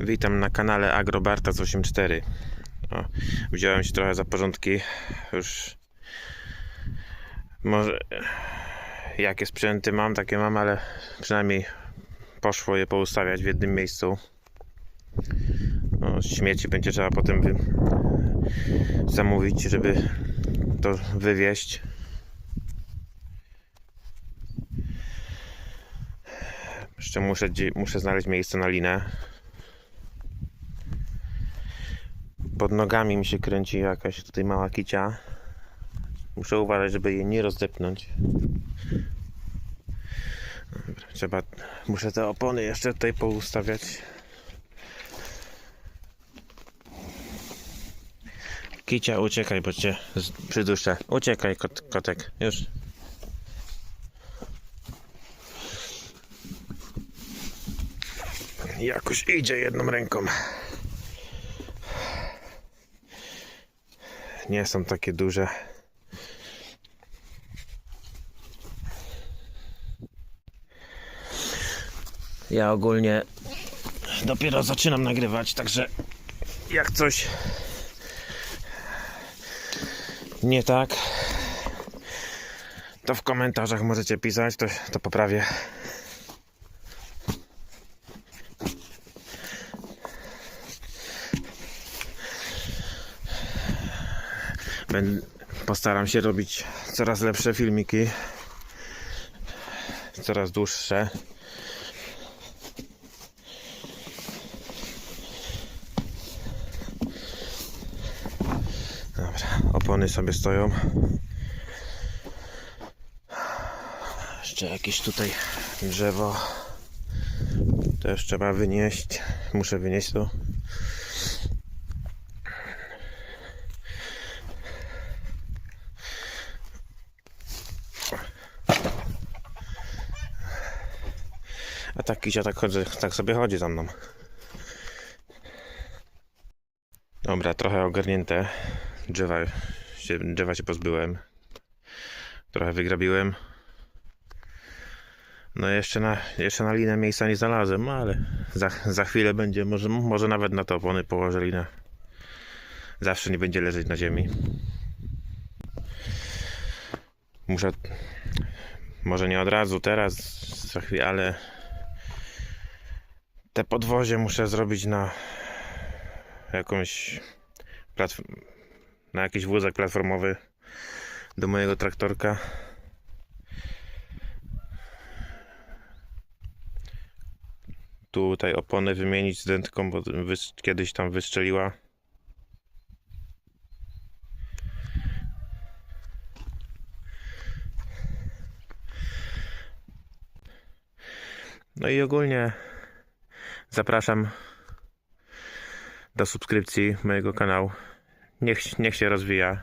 Witam na kanale Agrobartas 84. O, wziąłem się trochę za porządki. Już może jakie sprzęty mam, takie mam, ale przynajmniej poszło je poustawiać w jednym miejscu. No, śmieci będzie trzeba potem wy... zamówić, żeby to wywieźć. Jeszcze muszę, muszę znaleźć miejsce na linę. Pod nogami mi się kręci jakaś tutaj mała kicia. Muszę uważać, żeby jej nie rozdepnąć. Dobra, trzeba, muszę te opony jeszcze tutaj poustawiać. Kicia, uciekaj, bo cię przyduszę. Uciekaj, kot, kotek, już. Jakoś idzie jedną ręką. Nie są takie duże. Ja ogólnie dopiero zaczynam nagrywać, także jak coś nie tak, to w komentarzach możecie pisać, to, to poprawię. Postaram się robić coraz lepsze filmiki. Coraz dłuższe. Dobra, opony sobie stoją. Jeszcze jakieś tutaj drzewo. Też trzeba wynieść. Muszę wynieść to. A tak kicia tak, tak sobie chodzi za mną. Dobra, trochę ogarnięte. Drzewa się, drzewa się pozbyłem. Trochę wygrabiłem. No jeszcze na, jeszcze na linę miejsca nie znalazłem, no ale za, za chwilę będzie, może, może nawet na to opony położę linę. Zawsze nie będzie leżeć na ziemi. Muszę, może nie od razu, teraz, za chwilę, ale te podwozie muszę zrobić na jakąś na jakiś wózek platformowy do mojego traktorka. Tutaj opony wymienić z dętką, bo kiedyś tam wystrzeliła. No i ogólnie zapraszam do subskrypcji mojego kanału. Niech, niech się rozwija.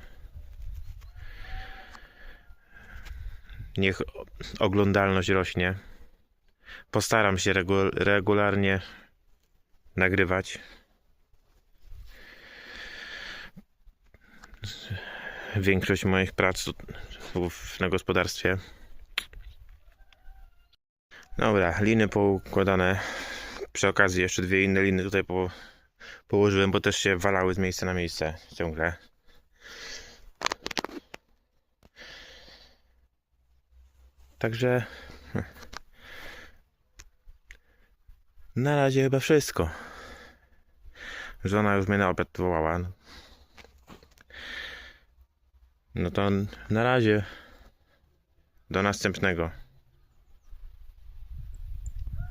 Niech oglądalność rośnie. Postaram się regu- regularnie nagrywać. Większość moich prac na gospodarstwie. Dobra, liny poukładane. Przy okazji jeszcze dwie inne liny tutaj po, położyłem, bo też się walały z miejsca na miejsce ciągle. Także na razie chyba wszystko. Żona już mnie na obiad wołała. No to na razie. Do następnego.